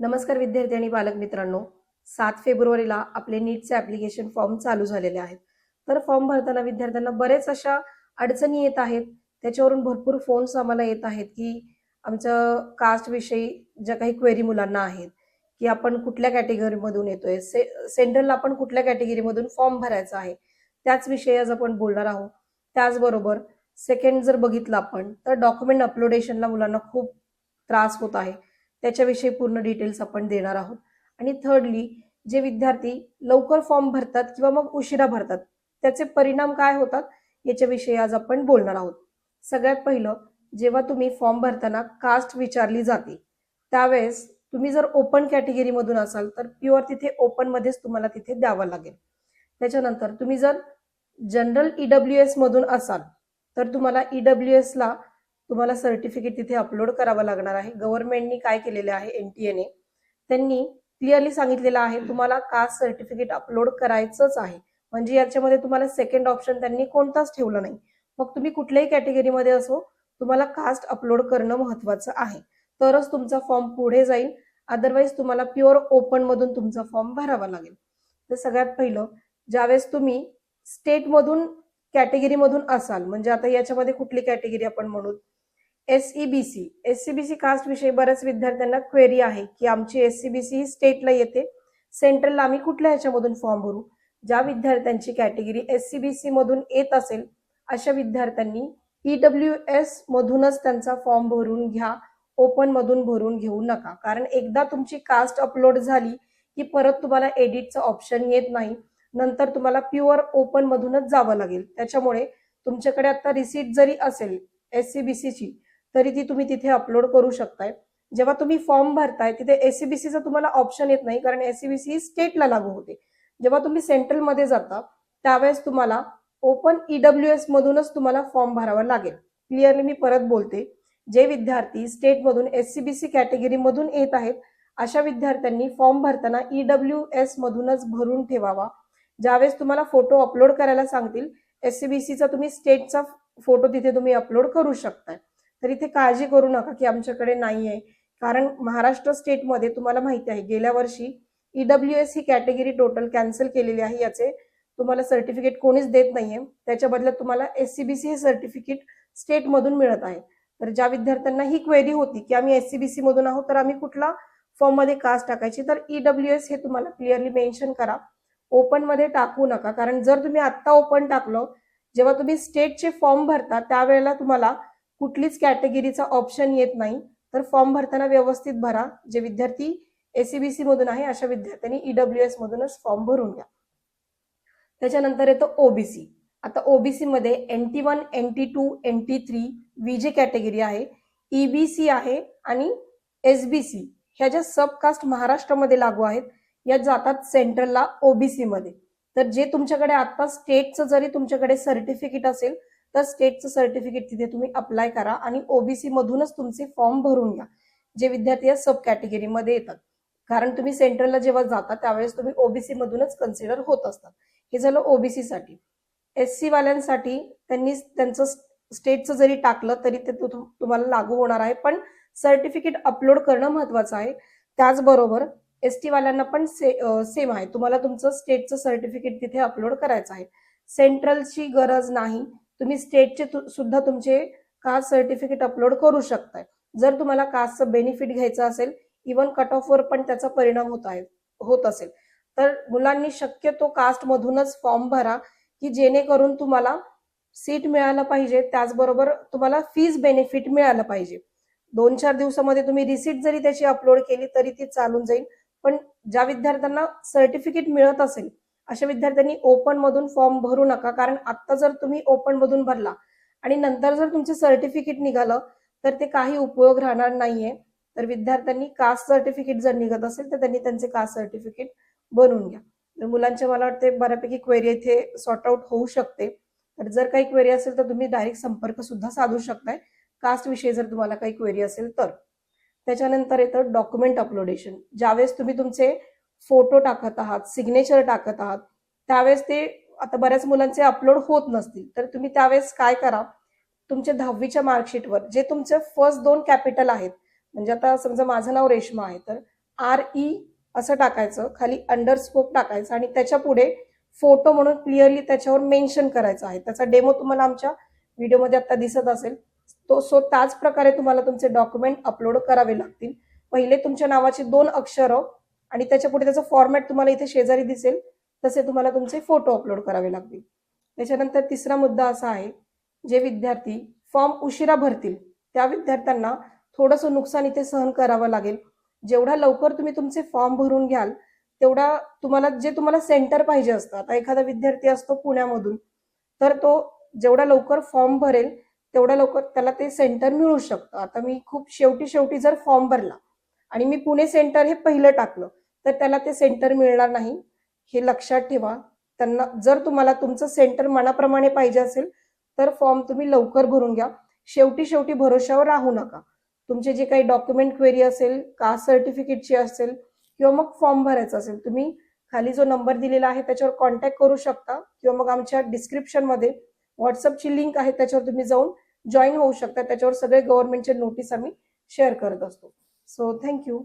नमस्कार विद्यार्थी आणि पालक मित्रांनो. सात फेब्रुवारीला आपले नीटचे ऍप्लिकेशन फॉर्म चालू झालेले आहेत. तर फॉर्म भरताना विद्यार्थ्यांना बरेच अशा अडचणी येत आहेत. त्याच्यावरून भरपूर फोन्स आम्हाला येत आहेत की आमचं कास्टविषयी ज्या काही क्वेरी मुलांना आहेत की आपण कुठल्या कॅटेगरीमधून येतोय? से सेंट्रलला आपण कुठल्या कॅटेगरीमधून फॉर्म भरायचा आहे? त्याच विषयी आज आपण बोलणार आहोत. त्याचबरोबर सेकंड जर बघितलं आपण तर डॉक्युमेंट अपलोडेशनला मुलांना खूप त्रास होत आहे. त्याच्याविषयी पूर्ण डिटेल्स आपण देणार आहोत. आणि थर्डली जे विद्यार्थी लवकर फॉर्म भरतात किंवा मग उशिरा भरतात त्याचे परिणाम काय होतात याच्याविषयी आज आपण बोलणार आहोत. सगळ्यात पहिलं जेव्हा तुम्ही फॉर्म भरताना कास्ट विचारली जाते त्यावेळेस तुम्ही जर ओपन कॅटेगरीमधून असाल तर प्युअर तिथे ओपनमध्येच तुम्हाला तिथे द्यावं लागेल. त्याच्यानंतर तुम्ही जर जनरल ईडब्ल्यू एस मधून असाल तर तुम्हाला ईडब्ल्यू एस ला तुम्हाला सर्टिफिकेट तिथे अपलोड करावं लागणार आहे. गव्हर्नमेंटनी काय केलेले आहे? एन टी एने त्यांनी क्लिअरली सांगितलेलं आहे तुम्हाला कास्ट सर्टिफिकेट अपलोड करायचंच आहे? म्हणजे याच्यामध्ये तुम्हाला सेकंड ऑप्शन त्यांनी कोणताच ठेवलं नाही. मग तुम्ही कुठल्याही कॅटेगरीमध्ये असो तुम्हाला कास्ट अपलोड करणं महत्वाचं आहे. तरच तुमचा फॉर्म पुढे जाईल. अदरवाईज तुम्हाला प्युअर ओपन मधून तुमचा फॉर्म भरावा लागेल. तर सगळ्यात पहिलं ज्यावेळेस तुम्ही स्टेटमधून कॅटेगरीमधून असाल म्हणजे आता याच्यामध्ये कुठली कॅटेगरी आपण म्हणू S E B C S C B C caste विषयी बऱ्याच विद्यार्थ्यांना क्वेरी आहे की आमची एस सी बी सी ही स्टेटला येते. सेंट्रलला आम्ही कुठल्या ह्याच्यामधून फॉर्म भरू? ज्या विद्यार्थ्यांची कॅटेगरी एस सी बी मधून येत असेल अशा विद्यार्थ्यांनी ईडब्ल्यू एस मधूनच त्यांचा फॉर्म भरून घ्या. ओपन मधून भरून घेऊ नका. कारण एकदा तुमची कास्ट अपलोड झाली की परत तुम्हाला एडिटचं ऑप्शन येत नाही. नंतर तुम्हाला प्युअर ओपन मधूनच जावं लागेल. त्याच्यामुळे तुमच्याकडे आता रिसीट जरी असेल एस सी बी सीची तरी ती तुम्ही तिथे अपलोड करू शकताय. जेव्हा तुम्ही फॉर्म भरताय तिथे एससीबीसीचा तुम्हाला ऑप्शन येत नाही कारण एससीबीसी ही स्टेटला लागू होते. जेव्हा तुम्ही सेंट्रलमध्ये जाता त्यावेळेस तुम्हाला ओपन ईडब्ल्यू एस मधूनच तुम्हाला फॉर्म भरावा लागेल. क्लिअरली मी परत बोलते जे विद्यार्थी स्टेटमधून एससीबीसी कॅटेगरीमधून येत आहेत अशा विद्यार्थ्यांनी फॉर्म भरताना ईडब्ल्यू एस मधूनच भरून ठेवावा. ज्यावेळेस तुम्हाला फोटो अपलोड करायला सांगतील एससीबीसीचा तुम्ही स्टेटचा फोटो तिथे तुम्ही अपलोड करू शकताय. तर इथे काळजी करू नका की आमच्याकडे नाही आहे कारण महाराष्ट्र स्टेटमध्ये तुम्हाला माहिती आहे गेल्या वर्षी ईडब्ल्यू एस ही कॅटेगरी टोटल कॅन्सल केलेली आहे. याचे तुम्हाला सर्टिफिकेट कोणीच देत नाहीये. त्याच्या बदल्यात तुम्हाला एस सी बी सी हे सर्टिफिकेट स्टेटमधून मिळत आहे. तर ज्या विद्यार्थ्यांना ही क्वेरी होती की आम्ही एस सी बी सी मधून आहोत तर आम्ही कुठला फॉर्ममध्ये कास्ट टाकायची? तर ईडब्ल्यू एस हे तुम्हाला क्लिअरली मेन्शन करा. ओपनमध्ये टाकू नका. कारण जर तुम्ही आत्ता ओपन टाकलं जेव्हा तुम्ही स्टेटचे फॉर्म भरता त्यावेळेला तुम्हाला कुठलीच कॅटेगरीचा ऑप्शन येत नाही तर फॉर्म भरताना व्यवस्थित भरा. जे विद्यार्थी एसीबीसी मधून आहे अशा विद्यार्थ्यांनी ईडब्ल्यू एस मधूनच फॉर्म भरून घ्या. त्याच्यानंतर येतं ओबीसी आता ओबीसी मध्ये N T one N T two N T three VJ category आहे ईबीसी आहे आणि एसबीसी ह्या ज्या सबकास्ट महाराष्ट्रामध्ये लागू आहेत या जातात सेंट्रलला ओबीसी मध्ये. तर जे तुमच्याकडे आता स्टेटचं जरी तुमच्याकडे सर्टिफिकेट असेल तर स्टेटचं सर्टिफिकेट तिथे तुम्ही अप्लाय करा आणि ओबीसी मधूनच तुमचे फॉर्म भरून घ्या जे विद्यार्थी या सब कॅटेगरीमध्ये येतात. कारण तुम्ही सेंट्रलला जेव्हा जाता त्यावेळेस तुम्ही ओबीसी मधूनच कन्सिडर होत असतात. हे झालं ओबीसी साठी. एस सी वाल्यांसाठी त्यांनी त्यांचं स्टेटचं जरी टाकलं तरी ते तुम्हाला लागू होणार आहे. पण सर्टिफिकेट अपलोड करणं महत्वाचं आहे. त्याचबरोबर एस टी वाल्यांना पण से, सेम आहे. तुम्हाला तुमचं स्टेटचं सर्टिफिकेट तिथे अपलोड करायचं आहे. सेंट्रलची गरज नाही. तुम्ही स्टेटचे तु- सुद्धा तुमचे कास्ट सर्टिफिकेट अपलोड करू शकताय. जर तुम्हाला कास्टचं बेनिफिट घ्यायचं असेल इवन कट ऑफवर पण त्याचा परिणाम होत आहे होत असेल. तर मुलांनी शक्यतो कास्ट मधूनच फॉर्म भरा की जेणेकरून तुम्हाला सीट मिळालं पाहिजे. त्याचबरोबर तुम्हाला फीज बेनिफिट मिळालं पाहिजे. दोन चार दिवसामध्ये तुम्ही रिसिट जरी त्याची अपलोड केली तरी ती चालून जाईल. पण ज्या विद्यार्थ्यांना सर्टिफिकेट मिळत असेल अशा विद्यार्थ्यांनी ओपन मधून फॉर्म भरू नका. कारण आता जर तुम्ही ओपन मधून भरला आणि नंतर जर तुमचं सर्टिफिकेट निघालं तर ते काही उपयोग राहणार नाहीये. तर विद्यार्थ्यांनी कास्ट सर्टिफिकेट जर निघत असेल तर त्यांनी त्यांचे कास्ट सर्टिफिकेट बनवून घ्या. तर मुलांचे मला वाटते बऱ्यापैकी क्वेरी इथे सॉर्ट आउट होऊ शकते. तर जर काही क्वेरी असेल तर तुम्ही डायरेक्ट संपर्क सुद्धा साधू शकताय. कास्ट विषयी जर तुम्हाला काही क्वेरी असेल तर. त्याच्यानंतर येतं डॉक्युमेंट अपलोडेशन ज्यावेळेस तुम्ही तुमचे फोटो टाकत आहात सिग्नेचर टाकत आहात त्यावेळेस ते आता बऱ्याच मुलांचे अपलोड होत नसतील. तर तुम्ही त्यावेळेस काय करा? तुमच्या दहावीच्या मार्कशीटवर जे तुमचे फर्स्ट दोन कॅपिटल आहेत म्हणजे आता समजा माझं नाव रेश्मा आहे तर आर ई असं टाकायचं खाली अंडरस्कोप टाकायचं आणि त्याच्या पुढे फोटो म्हणून क्लिअरली त्याच्यावर मेन्शन करायचं आहे. त्याचा डेमो तुम्हाला आमच्या व्हिडिओमध्ये आता दिसत असेल. तो सो त्याच प्रकारे तुम्हाला तुमचे डॉक्युमेंट अपलोड करावे लागतील. पहिले तुमच्या नावाचे दोन अक्षरं आणि त्याच्या पुढे त्याचा फॉर्मॅट तुम्हाला इथे शेजारी दिसेल तसे तुम्हाला तुमचे फोटो अपलोड करावे लागतील. त्याच्यानंतर तिसरा मुद्दा असा आहे जे विद्यार्थी फॉर्म उशिरा भरतील त्या विद्यार्थ्यांना थोडंसं नुकसान इथे सहन करावं लागेल. जेवढा लवकर तुम्ही तुमचे फॉर्म भरून घ्याल तेवढा तुम्हाला जे तुम्हाला सेंटर पाहिजे असतं आता एखादा विद्यार्थी असतो पुण्यामधून तर तो जेवढा लवकर फॉर्म भरेल तेवढा लवकर त्याला ते सेंटर मिळू शकतं. आता मी खूप शेवटी शेवटी जर फॉर्म भरला आणि मी पुणे सेंटर हे पहिलं टाकलं तर त्याला ते सेंटर मिळणार नाही. हे लक्षात ठेवा. त्यांना जर तुम्हाला तुमचं सेंटर मनाप्रमाणे पाहिजे असेल तर फॉर्म तुम्ही लवकर भरून घ्या. शेवटी शेवटी भरोशावर राहू नका. तुमचे जे काही डॉक्युमेंट क्वेरी असेल कास्ट सर्टिफिकेटची असेल किंवा मग फॉर्म भरायचा असेल तुम्ही खाली जो नंबर दिलेला आहे त्याच्यावर कॉन्टॅक्ट करू शकता. किंवा मग आमच्या डिस्क्रिप्शनमध्ये व्हॉट्सअपची लिंक आहे त्याच्यावर तुम्ही जाऊन जॉईन होऊ शकता. त्याच्यावर सगळे गव्हर्नमेंटचे नोटीस आम्ही शेअर करत असतो. So thank you